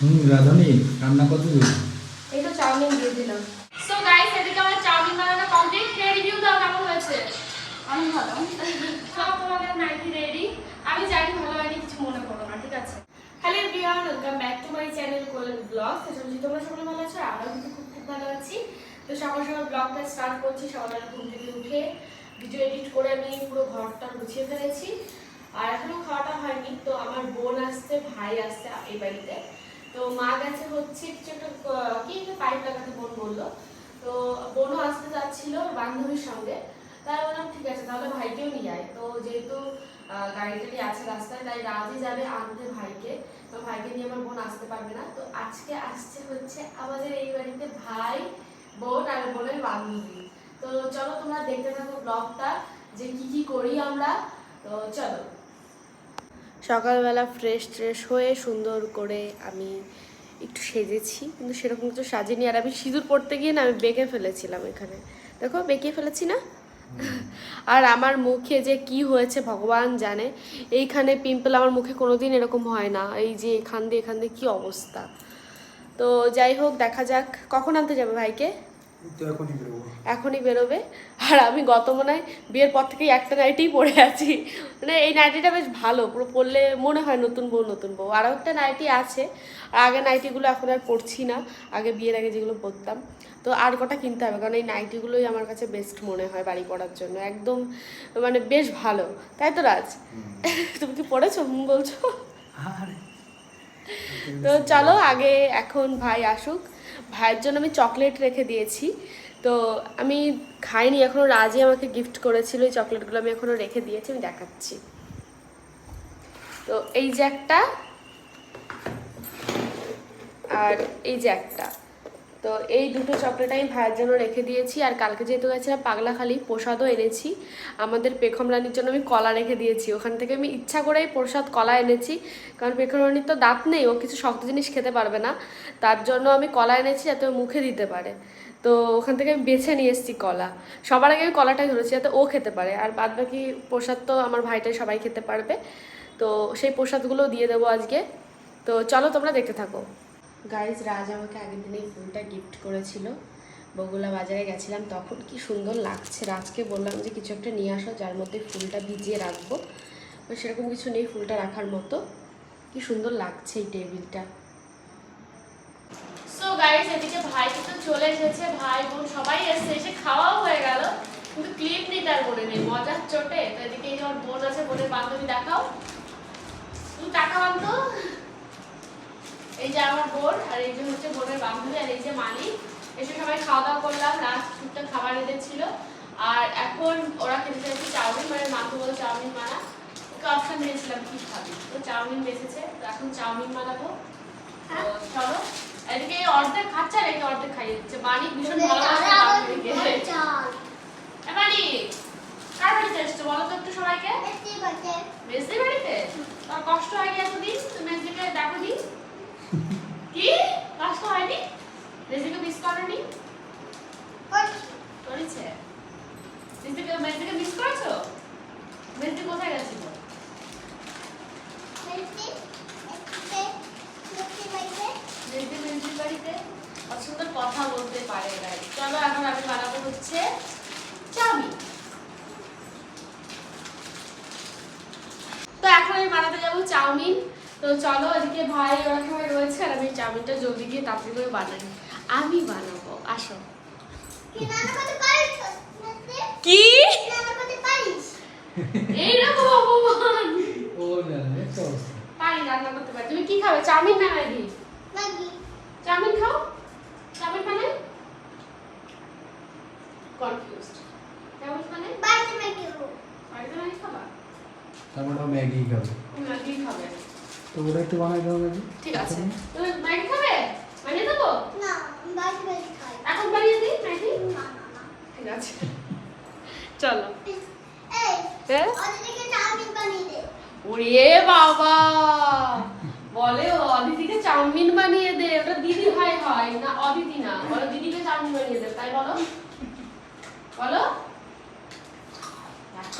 হুম রাধুনি রান্না কত দূর এই তো চাউমিন দিয়ে দিলাম। সো গাইস এদিকে আমার চাউমিন বানানো কমপ্লিট কে রিভিউ দাও কেমন হয়েছে? অনেক ভালো। সব তোমাদের নাইটি রেডি আমি জানি ভালো হয়নি কিছু মনে করো না ঠিক আছে? Hello everyone welcome back to my channel কোলেন blog সেটা যদি তোমরা সকলে ভালো আছো? আমরাও কিন্তু খুব খুব ভালো আছি। তো সকাল সকাল ব্লগটা স্টার্ট করছি সকালবেলা ঘুম থেকে উঠে। ভিডিও এডিট করে আমি পুরো ঘরটা গুছিয়ে ফেলেছি। আর এখনও খাওয়াটা হয়নি তো আমার বোন আসছে ভাই আসছে এই বাড়িতে। তো মা গেছে হচ্ছে কিছু একটা কি একটা পাইপ লাগাতে বোন বলল। তো বোনও আসতে যাচ্ছিল বান্ধবীর সঙ্গে। তাই বললাম ঠিক আছে তাহলে ভাইকেও নিয়ে যায় তো যেহেতু আহ, গাড়ি আছে রাস্তায় তাই রাজই যাবে আনতে ভাইকে। তো ভাইকে নিয়ে আমার বোন আসতে পারবে না। তো আজকে আসছে হচ্ছে আমাদের এই বাড়িতে ভাই বোন আর বোনের বান্ধবী। তো চলো তোমরা দেখতে থাকো ব্লগটা যে কি কি করি আমরা। তো চলো। সকালবেলা ফ্রেশ ট্রেশ হয়ে সুন্দর করে আমি একটু সেজেছি কিন্তু সেরকম কিছু সাজিনি। আর আমি সিঁদুর পড়তে গিয়ে না আমি বেঁকে ফেলেছিলাম এখানে। দেখো বেঁকে ফেলেছি না? আর আমার মুখে যে কি হয়েছে ভগবান জানে। এইখানে পিম্পল আমার মুখে কোনোদিন এরকম হয় না। এই যে এখান দিয়ে এখান দিয়ে কী অবস্থা। তো যাই হোক দেখা যাক। কখন আনতে যাবে ভাইকে? এখনই বেরোবে। আর আমি গত মনে হয় বিয়ের পর থেকেই একটা নাইটিই পরে আছি। মানে এই নাইটিটা বেশ ভালো পুরো পরলে মনে হয় নতুন বউ নতুন বউ। আরও একটা নাইটি আছে আর আগে নাইটিগুলো এখন আর পরছি না। আগে বিয়ের আগে যেগুলো পরতাম তো আর কটা কিনতে হবে? কারণ এই নাইটিগুলোই আমার কাছে বেস্ট মনে হয় বাড়ি পরার জন্য। একদম মানে বেশ ভালো। তাই তো রাজ? তুমি কি পড়েছো বলছো? তো চলো আগে এখন ভাই আসুক। ভাইয়ের জন্য আমি চকলেট রেখে দিয়েছি। তো আমি খাইনি এখনও রাজি আমাকে গিফট করেছিল, এই চকলেটগুলো আমি এখনও রেখে দিয়েছি, আমি দেখাচ্ছি। তো এই যে একটা, আর এই যে একটা। তো এই দুটো চকলেট আমি ভাইয়ের জন্য রেখে দিয়েছি। আর কালকে যেহেতু গেছিলাম পাগলাখালি, প্রসাদও এনেছি। আমাদের পেখম রানীর জন্য আমি কলা রেখে দিয়েছি। ওখান থেকে আমি ইচ্ছা করেই প্রসাদ কলা এনেছি। কারণ পেখম রানীর তো দাঁত নেই, ও কিছু শক্ত জিনিস খেতে পারবে না। তার জন্য আমি কলা এনেছি যাতে ও মুখে দিতে পারে। তো ওখান থেকে আমি বেছে নিয়ে এসেছি কলা। সবার আগে আমি কলাটাই ধরেছি যাতে ও খেতে পারে। আর বাদ বাকি প্রসাদ তো আমার ভাইটাই সবাই খেতে পারবে। তো সেই প্রসাদগুলো দিয়ে দেবো আজকে। তো চলো তোমরা দেখতে থাকো। গাইজ রাজ আমাকে আগের দিনে এই ফুলটা গিফট করেছিল। বগুলা বাজারে গেছিলাম, তখন কি সুন্দর লাগছে। রাজকে বললাম যে কিছু একটা নিয়ে আসো, যার মধ্যে ফুলটা ভিজিয়ে রাখব। তো সেরকম কিছু নেই ফুলটা রাখার মতো। কি সুন্দর লাগছে এই টেবিলটা। সো এদিকে ভাই কিন্তু চলে এসেছে। ভাই, বোন সবাই এসেছে, এসে খাওয়াও হয়ে গেল। কিন্তু ক্লিপ নিতে আর মনে নেই, মজার চোটে। তো এদিকে বোন আছে, বোনের বান্ধবী, দেখাও। তুমি টাকা বান্ধব এই যে আমার বোন আর এই যে হচ্ছে বোনের বান্ধবী আর এই যে মালিক এসে সবাই খাওয়া দাওয়া করলাম লাস্ট টুকটাক খাবার এনেছিল আর এখন ওরা খেতে চাইছে চাউমিন মানে মাকে বলে চাউমিন বানা। ওকে অপশন দিয়েছিলাম কি খাবি? তো চাউমিন বেঁচেছে তো এখন চাউমিন বানাবো। চলো এদিকে অর্ধেক খাচ্ছে আর একে অর্ধেক খাইয়ে দিচ্ছে। মানিক ভীষণ ভালোবাসে বান্ধবীকে। এ মানিক কার বাড়িতে এসছো বলো তো একটু সবাইকে? মেজদি বাড়িতে। তোমার কষ্ট হয়নি এতদিন তুমি মেজদিকে দেখো নি কি? কষ্ট হয়নি? মেজদিকে মিস করনি? করেছে। মেজদিকে মেজদিকে মিস করেছ? মেজদি কোথায় গেছিল? অসুন্দর কথা বলতে পারে না। চলো এখন আমি বানাবো হচ্ছে চাউমিন। তো এখন আমি বানাতে যাব চাউমিন। তো চলো আজকে ভাই অনেক সময় রয়েছে আর আমি চাউমিনটা জলদি গিয়ে তাড়াতাড়ি করে বানাই। আমি বানাবো আসো। কি? এইরকম অপমান ও না পারি রান্না করতে পারি। তুমি কি খাবে? চাউমিন না ম্যাগি চাউমিন খাও চাউমিন মানে কনফিউজড চাউমিন মানে বাড়িতে ম্যাগি খাবা তারপর ওটা ম্যাগি খাবে ম্যাগি খাবে তো ওটা একটু বানাই দাও ম্যাগি ঠিক আছে। তুমি ম্যাগি খাবে? বানিয়ে দেবো? এখন বানিয়ে দিই ম্যাগি? ঠিক আছে। চলো। হ্যাঁ ওরে বাবা! বলে অদিতিকে চাউমিন বানিয়ে দে। ওটা দিদি ভাই হয় না অদিতি না। বলো দিদিকে চাউমিন বানিয়ে দে তাই বলো। বলো। এত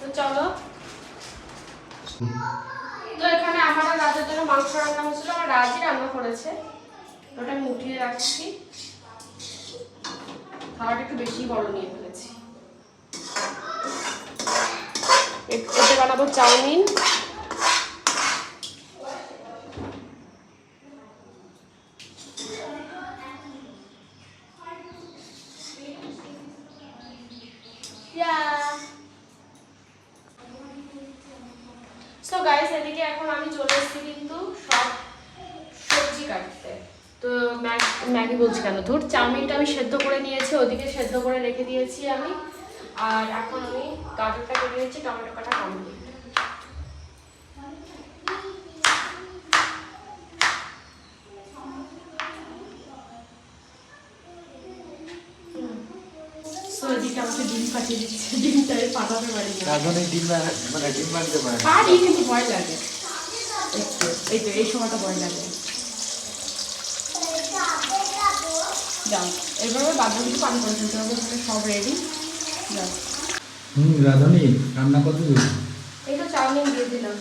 তো চলো। তো এখানে আমার আর রাজের জন্য মাংস রান্না হয়েছিল, আমার রাজই রান্না করেছে। ওটা আমি উঠিয়ে রাখছি। খাওয়াটা একটু বেশি বড় নিয়ে ফেলেছি। এতে বানাবো চাউমিন সো গাইস এদিকে এখন আমি চলে এসেছি কিন্তু সব সবজি কাটতে। তো ম্যাগ- ম্যাগি বলছি কেন? ধর চাউমিনটা আমি সেদ্ধ করে নিয়েছি ওদিকে সেদ্ধ করে রেখে দিয়েছি আমি। আর এখন আমি গাজরটা কেটে নিয়েছি টমেটো কাটা কমপ্লিট আমাকে ডিম পাঠিয়ে দিচ্ছে ডিমটা পাঠাতে পারি না ডিম মানে ডিম বানতে পারে না। পারি কিন্তু ভয় লাগে। এই তো এই সময়টা ভয় লাগে যাও এবারে বাদ কিছু পানি করে ফেলতে হবে সব রেডি যাও। হুম রাঁধুনি রান্না কত দূর এই তো চাউমিন দিয়ে দিলাম।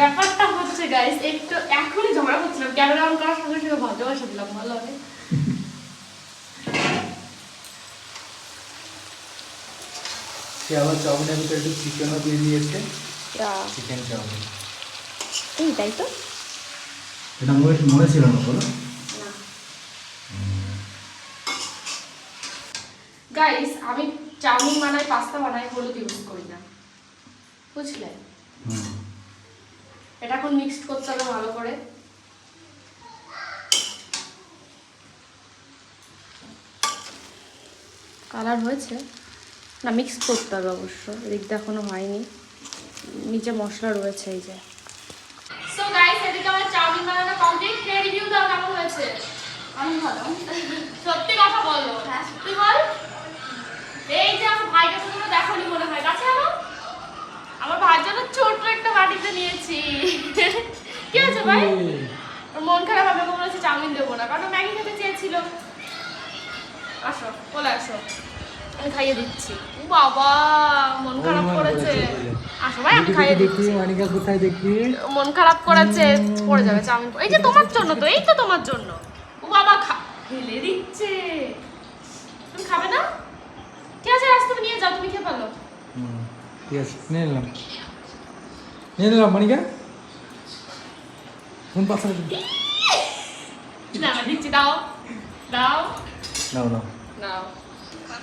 ব্যাপারটা হচ্ছে গাইস একটু এখনই ঝগড়া করছিলাম। ক্যামেরা অন করার সঙ্গে সঙ্গে ভাজা বসে দিলাম ভালো হবে। সে আবার চাউমিনের ভিতরে একটু চিকেনও দিয়ে দিয়েছে। Chicken chow mein. এই তাই তো? এটা মনে মনে ছিল না বলো। গাইস আমি চাউমিন বানাই পাস্তা বানাই হলুদ ইউজ করি না। বুঝলে? এটা এখন মিক্সড করতে হবে ভালো করে। কালার হয়েছে। না মিক্স করতে হবে অবশ্য। এদিকটা এখনও হয়নি। নিচে মশলা রয়েছে এই যে। আমার বানানো কমপ্লিট খেয়ে রিভিউ দাও কেমন হয়েছে? আমি ভালো। সত্যি কথা বলো। তুই বল। এই যে আমার ভাইকে তো তোমরা দেখোনি মনে হয় কাছে আনো। আমার ভাইয়ের জন্য ছোট্ট একটা বাটিতে নিয়েছি। কি হয়েছে ভাই? মন খারাপ হবে মনে হচ্ছে চাউমিন দেবো না। কারণ ম্যাগি খেতে চেয়েছিল। আসো বলে আসো। আমি খাইয়ে দিচ্ছি। ও বাবা মন খারাপ করেছে। আসো ভাই আমি খাইয়ে দিচ্ছি। মানিকা কোথায় দেখি? মন খারাপ করেছে পড়ে যাবে চাউমিন এই যে তোমার জন্য তো এই তো তোমার জন্য। ও বাবা খা ফেলে দিচ্ছে। তুমি খাবে না? ঠিক আছে আজ তুমি নিয়ে যাও তুমি খেয়ে হুম ঠিক আছে নিয়ে নিলাম। নিয়ে নিলাম মানিকা? কোন পাশে না দিচ্ছি দাও। দাও। নাও নাও। নাও।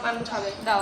মানুষ খাবে দাও।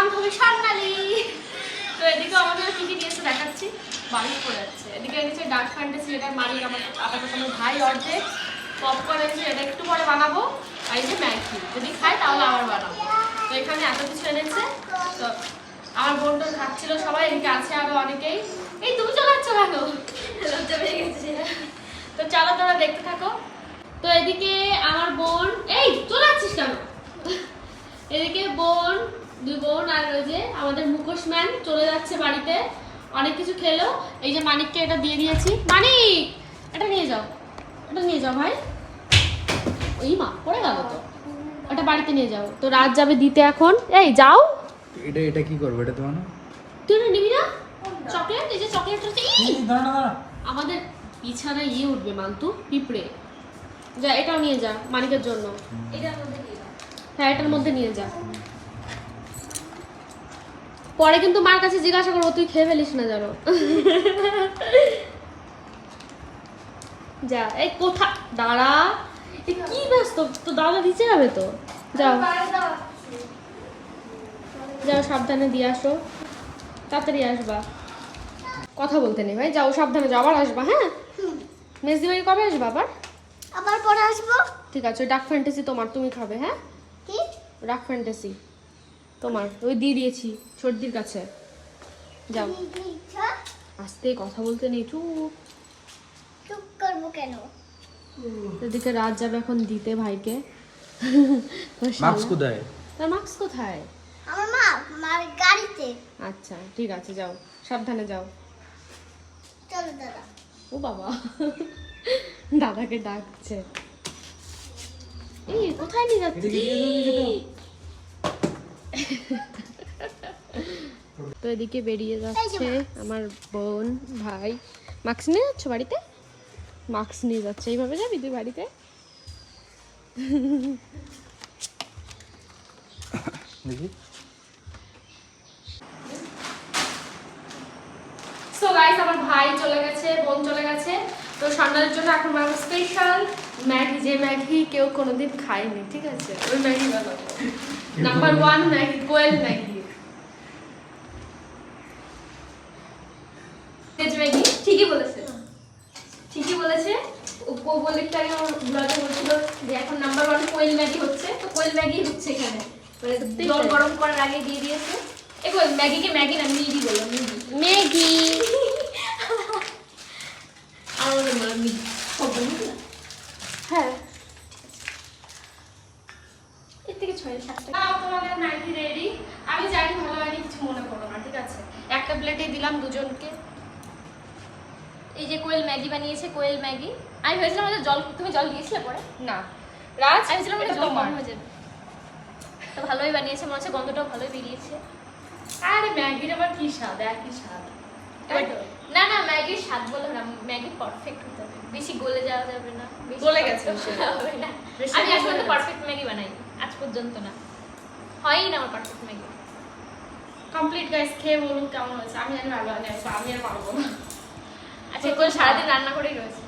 এসে গেস্ট স্বর্ণালী। তো এদিকে আমাদের কি কি দিয়েছে দেখাচ্ছি? বাড়ি পড়ে যাচ্ছে। এদিকে এনেছে ডার্ক ফ্যান্টাসি এটা মালিক আমার আপাতত আমার ভাই অর্ধেক। পপকর্ন এনেছে এটা একটু পরে বানাবো। আর এই যে ম্যাগি যদি খাই তাহলে আবার বানাবো। তো এখানে এত কিছু এনেছে। তো আমার বোন টোন খাচ্ছিল সবাই এদিকে আছে আরও অনেকেই। এই তুমি চলে যাচ্ছ কেন? লজ্জা পেয়ে গেছে। তো চলো তোরা দেখতে থাকো। তো এদিকে আমার বোন এই চলে যাচ্ছিস কেন? এদিকে বোন দুই বোন আর ওই যে আমাদের মুখোশ ম্যান চলে যাচ্ছে বাড়িতে। অনেক কিছু খেলো। এই যে মানিককে এটা দিয়ে দিয়েছি। মানিক এটা নিয়ে যাও। এটা নিয়ে যাও ভাই। ওই মা পড়ে গেল তো। ওটা বাড়িতে নিয়ে যাও। তো রাত যাবে দিতে এখন। এই যাও। এটা এটা কি করব? এটা তোমার না? তুই এটা নিবি না? চকলেট এই যে চকলেট রয়েছে। এই! দাঁড়া দাঁড়া। আমাদের বিছানায় ইয়ে উঠবে মান্তু। পিঁপড়ে। যা এটাও নিয়ে যা মানিকের জন্য। হ্যাঁ এটার মধ্যে নিয়ে যা। পরে কিন্তু মার কাছে জিজ্ঞাসা করব তুই খেয়ে ফেলিস না জানো? যা এই কোথা দাঁড়া। এ কি ব্যস্ত? তো দাদা নিচে যাবে তো। যাও যাও সাবধানে দিয়ে আসো। তাড়াতাড়ি আসবা। কথা বলতে নেই ভাই যাও সাবধানে যাও আবার আসবা হ্যাঁ? মেজদি বাড়ি কবে আসবা আবার? আবার পরে আসব। ঠিক আছে ডাক ফ্যান্টাসি তোমার তুমি খাবে হ্যাঁ? কি? ডাক ফ্যান্টাসি তোমার ওই দিয়ে দিয়েছি সর্দির কাছে। যাও। আস্তে কথা বলতে নেই চুপ। চুপ করব কেন? এদিকে রাত যাবে এখন দিতে ভাইকে। মাস্ক কোথায়? তোর মাস্ক কোথায়? আমার মা মার গাড়িতে। আচ্ছা ঠিক আছে যাও। সাবধানে যাও। চলো দাদা। ও বাবা দাদাকে ডাকছে। এই কোথায় নিয়ে এদিকে। তো এদিকে বেরিয়ে যাচ্ছে আমার বোন ভাই। মাস্ক নিয়ে যাচ্ছ বাড়িতে? মাস্ক নিয়ে যাচ্ছে। এইভাবে যাবি তুই বাড়িতে? দেখি। সো গাইস আমার ভাই চলে গেছে বোন চলে গেছে। তো সন্ধ্যার জন্য এখন বানাবো স্পেশাল ম্যাগি যে ম্যাগি কেউ কোনোদিন খায়নি ঠিক আছে? ওই ম্যাগি বানাবো। Number one Maggi Koel Maggi ঠিকই বলেছে। ঠিকই বলেছে। ও ও বলে একটু আগে আমার ব্লগে বলছিল যে এখন নাম্বার ওয়ান কোয়েল ম্যাগি হচ্ছে। তো কোয়েল ম্যাগি হচ্ছে এখানে। মানে জল গরম করার আগে দিয়ে দিয়েছে। এবার ম্যাগিকে ম্যাগি না মিডি বলো মিডি ম্যাগি। আর ওদের বলো মিডি হ্যাঁ। এর থেকে ছয় সাত তোমাদের রেডি আমি জানি ভালো হয়নি কিছু মনে করো না ঠিক আছে? একটা প্লেটে দিলাম দুজনকে। এই যে কোয়েল ম্যাগি বানিয়েছে কোয়েল ম্যাগি। আমি ভেবেছিলাম হয়তো জল তুমি জল দিয়েছিলে পরে। না। রাজ আমি ছিলাম জল কম হয়ে যাবে। তো ভালোই বানিয়েছে মনে হচ্ছে গন্ধটাও ভালোই বেরিয়েছে। আরে ম্যাগির আবার কি স্বাদ একই স্বাদ? না না ম্যাগির স্বাদ বলে না ম্যাগি পারফেক্ট হতে হবে। বেশি গলে যাওয়া যাবে না গলে গেছে হবে না। আমি আসলে পারফেক্ট ম্যাগি বানাই আজ পর্যন্ত না। হয়ই না আমার পারফেক্ট মেকআপ কমপ্লিট গাইস খেয়ে বলুন কেমন হয়েছে? আমি জানি ভালো হয়নি আমি আর পারব না। আচ্ছা কোন সারাদিন রান্না করেই রয়েছে।